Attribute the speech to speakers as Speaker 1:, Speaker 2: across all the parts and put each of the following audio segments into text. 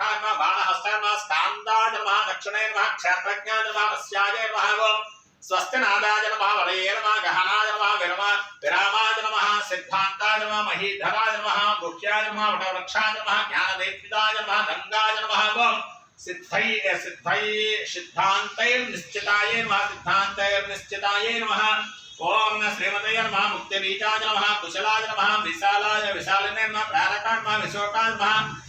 Speaker 1: खड्गाय नमः बाणहस्ताय नमः स्कान्दाय नमः दक्षिणे नमः क्षेत्रज्ञाय नमः वस्याय नमः ओम स्वस्ति नादाय नमः वरये नमः गहनाय नमः विरमा विरामाय नमः सिद्धान्ताय नमः महीधराय नमः गुह्याय नमः वटवृक्षाय नमः ज्ञानदेत्पिताय नमः गङ्गाय नमः ओम सिद्धै सिद्धै सिद्धान्तैर्निश्चिताय नमः सिद्धान्तैर्निश्चिताय नमः ओम श्रीमते नमः मुक्तिबीजाय नमः कुशलाय नमः विशालाय विशालिने नमः प्रेरकाय नमः विशोकाय नमः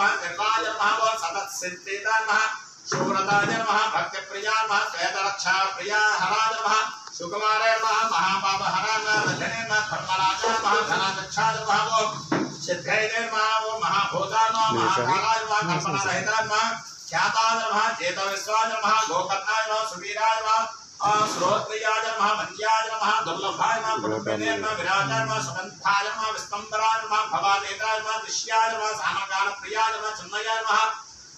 Speaker 1: नमः निर्वाय नमः ओम सतत्सिद्धिताय नमः सुव्रताय नमः भक्तिप्रियाय नमः श्वेतरक्षा प्रियाय नमः सुकुमाराय नमः महापापहराय नमः रजने नमः धर्मराजाय नमः धनाध्यक्षाय नमः ओम सिद्धय नमः ओम महाभूताय नमः महाकालाय नमः कल्पना कल्पनारहिताय नमः ख्याताय नमः चेतविश्वाय नमः गोकर्णाय नमः सुवीराय नमः श्रोत्रियाय नमः, मन्याय नमः, दुर्लभाय नमः, पुरुषेणे नमः, विराजाय नमः सुगन्धाय नमः विस्पन्दराय नमः, भवानेताय नमः दृश्याय नमः, सामकालप्रियाय नमः, चिन्मयाय नमः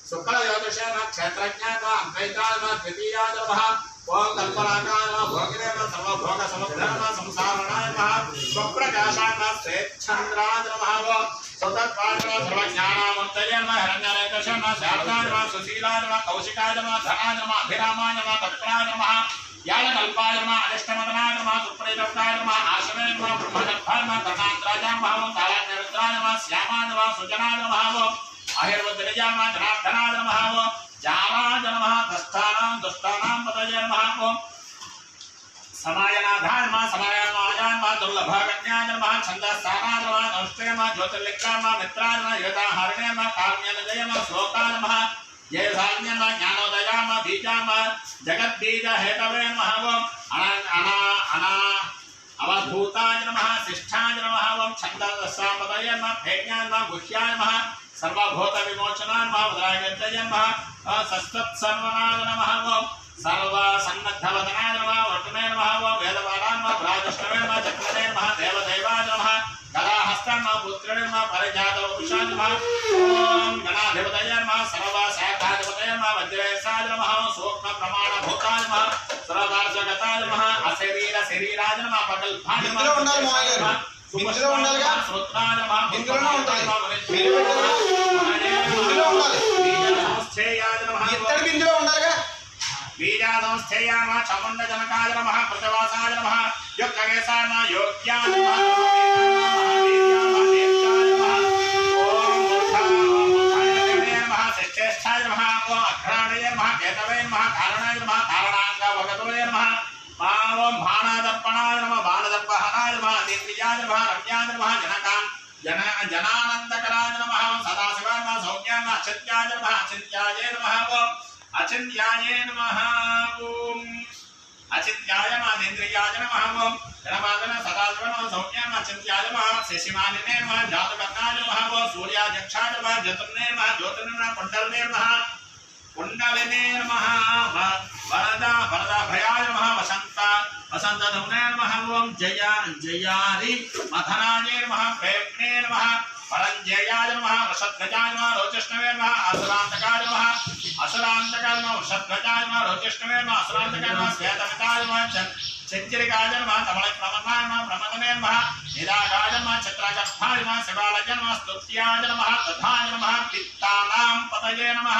Speaker 1: शुक्लयोगशे नमः, क्षेत्रज्ञाय नमः अद्वैताय नमः, द्वितीयाय नमः ओम कल्पनाकाय नमः, भोगिने नमः सर्वभोग सर्वभोगसमुद्धाय नमः, संसारणाय नमः स्वप्रकाशाय नमः श्वेच्छन्द्राय नमः ओम सतत्वाय नमः सर्वज्ञानामन्तये नमः हिरण्यरेतसे नमः, शारदाय नमः, सुशीलाय नमः, कौशिकाय नमः धनाय नमः, अभिरामाय नमः तत्राय नमः यालकल्पाय नमः, अनिष्टमदनाय नमः सुप्रीतप्ताय नमः, आश्रमे नमः ब्रह्मदत्ताय नमः कर्णान्तराय नमः ओम कालाग्निरुद्राय नमः, श्यामाय नमः, सुजनाय नमः ओम अहिर्वद्रजाय नमः जनार्दनाय नमः ओम जाराय नमः दष्टानां दुष्टानां पतये ज्ञानोदयाय नमः बीजाय नमः जगद्बीज हेतवे नमः ओम अना अना, अवधूताय नमः शिष्ठाय नमः ओम छन्दस्सापदये नमः भेज्ञाय नमः गुह्याय नमः सर्वभूत विमोचनाय नमः वदरायजय नमः सस्तत्सर्वनाय नमः ओम सर्व सन्नद्धवदनाय नमः वर्तने नमः ओम वेदवाराय नमः प्राजष्टवे नमः चक्रने नमः देवदेवाय नमः। गणाधिपतये స్వప్న ప్రమాణ భూతాని మహ సరదార జగతాని మహ అశరీర శరీరాజ నమ పటల్ భాని
Speaker 2: మహ ఉండాలి మామయ్య గారు ఇందులో ఉండాలిగా?
Speaker 1: శ్రోత్రాని మహ
Speaker 2: ఇందులోనే చముండ జనకాయ నమ
Speaker 1: కృతవాసాయ నమ
Speaker 2: యొక్క వేసామ
Speaker 1: యోగ్యాయ नमः। ओम भाणादर्पणाय नमः बाणदर्पहनाय नमः अतीन्द्रियाय नमः, रम्याय नमः जनकान् जन जनानन्दकराय नमः, सदाशिवाय सौम्याय अचिन्त्याय नमः अचिन्त्याय नमः अचिन्त्याय नमः, ओम। अचिन्त्याय नमः नमः, ओम। जनमादन सदाशिव नमः, सौम्याय अचिन्त्याय नमः शशिमानिने नमः, जातकर्णाय नमः सूर्याध्यक्षाय नमः, ज्योतिर्ने नमः ज्योतिर्ने नमः नमः कुण्डलिने नमः व- वरदा वरदाभयाय नमः वसन्त वसन्तधुने नमः ओम जय जयारि मथनाय नमः प्रेम्णे नमः परञ्जयाय नमः वृषध्वजाय नमः रोचष्णवे नमः असुरान्तकाय नमः असुरान्तकाय नमः वृषध्वजाय नमः रोचष्णवे नमः असुरान्तकाय नमः श्वेतमिताय नमः च- चिञ्चिरिकाय नमः कमलप्रमथाय नमः प्रमदने नमः निरागाय नमः चित्रागर्भाय नमः शिवालय नमः स्तुत्याय नमः तथाय नमः पित्तानां पतये नमः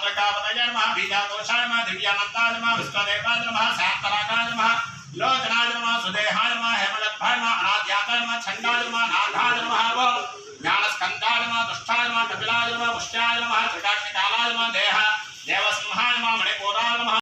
Speaker 1: मात्रकापतय नमः बीजाकोशाय नमः दिव्यानन्दाय नमः, विश्वदेवाय नमः शान्तरागाय नमः, लोचनाय नमः, सुदेहाय नमः हेमलद्भाय नमः अनाद्याताय नमः